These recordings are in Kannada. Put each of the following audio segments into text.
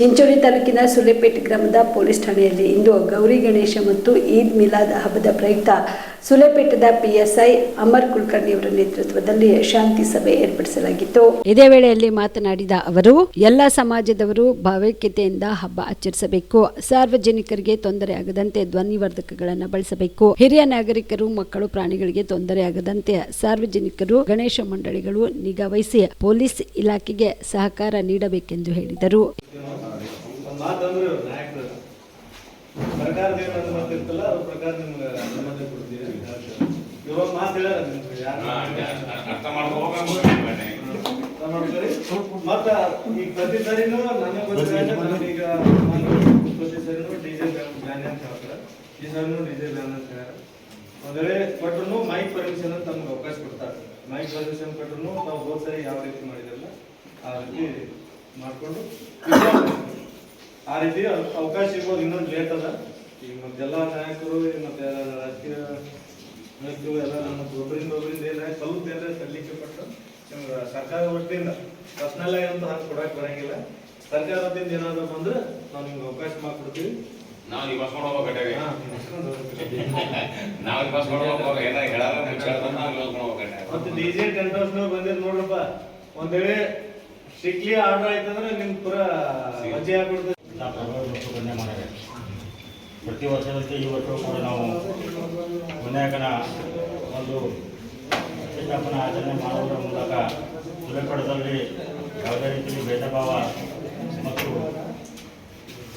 ಚಿಂಚೋಳಿ ತಾಲೂಕಿನ ಸುಲೆಪೇಟೆ ಗ್ರಾಮದ ಪೊಲೀಸ್ ಠಾಣೆಯಲ್ಲಿ ಇಂದು ಗೌರಿ ಗಣೇಶ ಮತ್ತು ಈದ್ ಮಿಲಾದ್ ಹಬ್ಬದ ಪ್ರಯುಕ್ತ ಸುಲೆಪೇಟದ ಪಿಎಸ್ಐ ಅಮರ್ ಕುಲಕರ್ಣಿ ಅವರ ನೇತೃತ್ವದಲ್ಲಿ ಶಾಂತಿ ಸಭೆ ಏರ್ಪಡಿಸಲಾಗಿತ್ತು. ಇದೇ ವೇಳೆಯಲ್ಲಿ ಮಾತನಾಡಿದ ಅವರು, ಎಲ್ಲ ಸಮಾಜದವರು ಭಾವೈಕ್ಯತೆಯಿಂದ ಹಬ್ಬ ಆಚರಿಸಬೇಕು. ಸಾರ್ವಜನಿಕರಿಗೆ ತೊಂದರೆ ಆಗದಂತೆ ಧ್ವನಿವರ್ಧಕಗಳನ್ನು ಬಳಸಬೇಕು. ಹಿರಿಯ ನಾಗರಿಕರು, ಮಕ್ಕಳು, ಪ್ರಾಣಿಗಳಿಗೆ ತೊಂದರೆ ಆಗದಂತೆ ಸಾರ್ವಜನಿಕರು, ಗಣೇಶ ಮಂಡಳಿಗಳು ನಿಗಾ ವಹಿಸಿ ಪೊಲೀಸ್ ಇಲಾಖೆಗೆ ಸಹಕಾರ ನೀಡಬೇಕೆಂದು ಹೇಳಿದರು. ಮಾತಂದ್ರೆ ನಾಯಕರು ಸರ್ಕಾರದ ಏನು ಅನುಮತಿ ಇರ್ತಲ್ಲ ಅದ್ರ ಪ್ರಕಾರ ನಿಮ್ಗೆ ಅನುಮತಿ ಕೊಡ್ತೀವಿ ಇವಾಗ ಮಾತು ಹೇಳ ನಿಮ್ಗೆ ಅರ್ಥ ಮಾಡ್ಕೋಬೇಕು ಮಾಡ್ತೀರಿ ಮತ್ತ ಈಗ ಪ್ರತಿ ಸರಿನೂ ನನಗೆ ಗೊತ್ತಿಲ್ಲ ನನಗೀಗ ಪ್ರತಿ ಸರಿನೂ ಡಿಜೆ ಬ್ಯಾನ್ ಅಂತ ಹೇಳ್ತಾರೆ. ಈ ಸರಿನೂ ಡಿಜೆ ಬ್ಯಾನ್ ಅಂತ ಹೇಳ್ಯಾರ. ಅಂದರೆ ಕೊಟ್ಟರು ಮೈಕ್ ಪರ್ಮಿಷನ್ ಅಂತ ನಮ್ಗೆ ಅವಕಾಶ ಕೊಡ್ತಾರೆ. ಮೈಕ್ ಪರ್ಮಿಷನ್ ಕೊಟ್ಟರು ನಾವು ಹೋದ ಸರಿ ಯಾವ ರೀತಿ ಮಾಡಿದ್ರಲ್ಲ ಆ ರೀತಿ ಮಾಡ್ಕೊಂಡು ಆ ರೀತಿ ಅವಕಾಶ ಸಿಗೋದು ಇನ್ನೊಂದು ಲೇಟ್ ಅದ. ಈಗ ಮತ್ತೆಲ್ಲ ನಾಯಕರು ಮತ್ತೆ ರಾಜಕೀಯ ನಾಯಕರು ಎಲ್ಲ ನಮ್ಮ ಒಬ್ಬರಿಂದ ಒಬ್ಬರಿಂದ ಏನಾರ ಸ್ವಲ್ಪ ಏನಾರ ಸಲ್ಲಿಕೆ ಪಟ್ಟು ನಿಮ್ಗೆ ಸರ್ಕಾರ ವತಿಯಿಂದ ಪರ್ಸನಲ್ ಆಗಿ ಅಂತ ಹಾಕಿ ಕೊಡಕ್ಕೆ ಬರಂಗಿಲ್ಲ. ಸರ್ಕಾರ ವತಿಯಿಂದ ಏನಾದ್ರು ಬಂದ್ರೆ ನಾವು ನಿಮ್ಗೆ ಅವಕಾಶ ಮಾಡ್ಕೊಡ್ತೀವಿ. ನಾವು ಈ ಬಸ್ ಹೋಗ್ತೀವಿ. ನಾವು ಈ ಬಸ್ ಹೋಗ್ಬೇಕು ಏನ ಹೇಳಾರ ನಾವು ಇವತ್ತು ಹೋಗ್ಬೇಕಾಗಿ ಮತ್ತೆ ಡಿ ಜೆ ಟೆಂಟ್ ಹೌಸ್ ಬಂದಿರ್ ನೋಡ್ರಪ್ಪ ಒಂದ್ ವೇಳೆ ಸ್ಟ್ರಿಕ್ಟ್ಲಿ ಆರ್ಡರ್ ಆಯ್ತಂದ್ರೆ ನಿಮ್ ಪೂರ ಮಾಡಿದೆ ಪ್ರತಿ ವರ್ಷದಂತೆ ಈ ವರ್ಷ ಕೂಡ ನಾವು ವಿನಾಯಕನ ಒಂದು ಪ್ರತಿಷ್ಠಾಪನಾ ಆಚರಣೆ ಮಾಡುವುದರ ಮೂಲಕ ಸುಲೆಪಡದಲ್ಲಿ ಯಾವುದೇ ರೀತಿಯಲ್ಲಿ ಭೇದ ಭಾವ ಮತ್ತು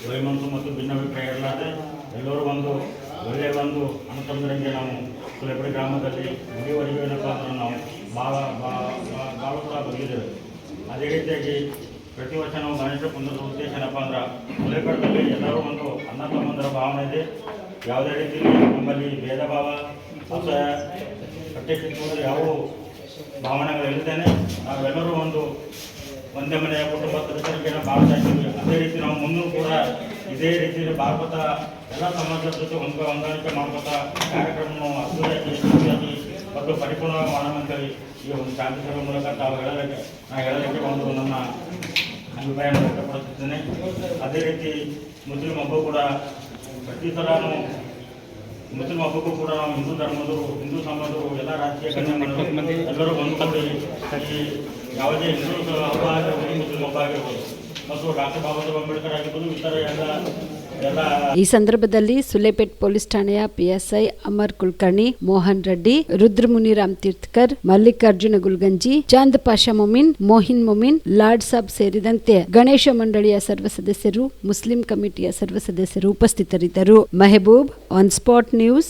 ವೈಮಂತು ಮತ್ತು ಭಿನ್ನಾಭಿಪ್ರಾಯ ಇರಲಾರದೆ ಎಲ್ಲರೂ ಒಂದು ಒಳ್ಳೆಯ ಒಂದು ಅನುತಂದ್ರಂಗೆ ನಾವು ಸುರಪಡಿ ಗ್ರಾಮದಲ್ಲಿ ಇಲ್ಲಿವರೆಗೂ ಏನಪ್ಪ ಅಂದ್ರೆ ನಾವು ಭಾಳ ಭಾಳ ಕೂಡ ಬಂದಿದ್ದೇವೆ ಅದೇ ರೀತಿಯಾಗಿ ಪ್ರತಿ ವರ್ಷ ನಾವು ಗಣೇಶ ಕುಂದದ ಉದ್ದೇಶ ಏನಪ್ಪ ಅಂದ್ರೆ ಎಲ್ಲರೂ ಒಂದು ಅನ್ನ ತಮ್ಮಂದರ ಭಾವನೆ ಇದೆ. ಯಾವುದೇ ರೀತಿಯಲ್ಲಿ ನಮ್ಮಲ್ಲಿ ಭೇದ ಭಾವ ಅಸಹ್ಯ ಯಾವ ಭಾವನೆಗಳಿಲ್ಲದೇನೆ ನಾವೆಲ್ಲರೂ ಒಂದು ಒಂದೇ ಮನೆಯ ಕುಟುಂಬ ಸದಸ್ಯರಿಗೆ ಭಾರತ ಅದೇ ರೀತಿ ನಾವು ಮುಂದೂ ಕೂಡ ಇದೇ ರೀತಿಯಲ್ಲಿ ಭಾಗವತ ಎಲ್ಲ ಸಮಾಜದ ಜೊತೆ ಹೊಂದ ಹೊಂದಾಣಿಕೆ ಮಾಡ್ಕೊತಾ ಕಾರ್ಯಕ್ರಮವನ್ನು ಮತ್ತು ಪರಿಪೂರ್ಣವಾಗಿ ಮಾಡೋಣ ಅಂತೇಳಿ ಈ ಒಂದು ಶಾಂತಿ ಸಭೆ ಮೂಲಕ ತಾವು ಹೇಳೋದಕ್ಕೆ ನಾನು ಹೇಳೋದಕ್ಕೆ ಒಂದು ನನ್ನ ಅಭಿಪ್ರಾಯವನ್ನು ವ್ಯಕ್ತಪಡಿಸುತ್ತೇನೆ. ಅದೇ ರೀತಿ ಮುಸ್ಲಿಂ ಹಬ್ಬ ಕೂಡ ಪ್ರತಿ ಸಲನೂ ಮುಸ್ಲಿಂ ಹಬ್ಬಕ್ಕೂ ಕೂಡ ನಾವು ಹಿಂದೂ ಧರ್ಮದವರು, ಹಿಂದೂ ಸಮಾಜದವರು ಎಲ್ಲ ರಾಜಕೀಯ ಕನ್ಯಾಮರು ಎಲ್ಲರೂ ಬಂದುಕೊಂಡು ಕಲ್ಲಿ ಯಾವುದೇ ಹಿಂದೂ ಹಬ್ಬ ಆಗಿರ್ಬೋದು, ಮುಸ್ಲಿಂ ಹಬ್ಬ ಆಗಿರ್ಬೋದು ಈ ಸಂದರ್ಭದಲ್ಲಿ ಸುಲೇಪೇಟ್ ಪೊಲೀಸ್ ಠಾಣೆಯ ಪಿಎಸ್ಐ ಅಮರ್ ಕುಲಕರ್ಣಿ, ಮೋಹನ್ ರೆಡ್ಡಿ ರುದ್ರಮುನಿ ರಾಮ್ ತೀರ್ಥಕರ್, ಮಲ್ಲಿಕಾರ್ಜುನ ಗುಲ್ಗಂಜಿ, ಚಾಂದ್ ಪಾಷಾ ಮೊಮಿನ್, ಮೋಹಿನ್ ಮೊಮಿನ್, ಲಾರ್ಡ್ ಸಾಬ್ ಸೇರಿದಂತೆ ಗಣೇಶ ಮಂಡಳಿಯ ಸರ್ವ ಸದಸ್ಯರು, ಮುಸ್ಲಿಂ ಕಮಿಟಿಯ ಸರ್ವ ಸದಸ್ಯರು ಉಪಸ್ಥಿತರಿದ್ದರು. Mehboob on spot news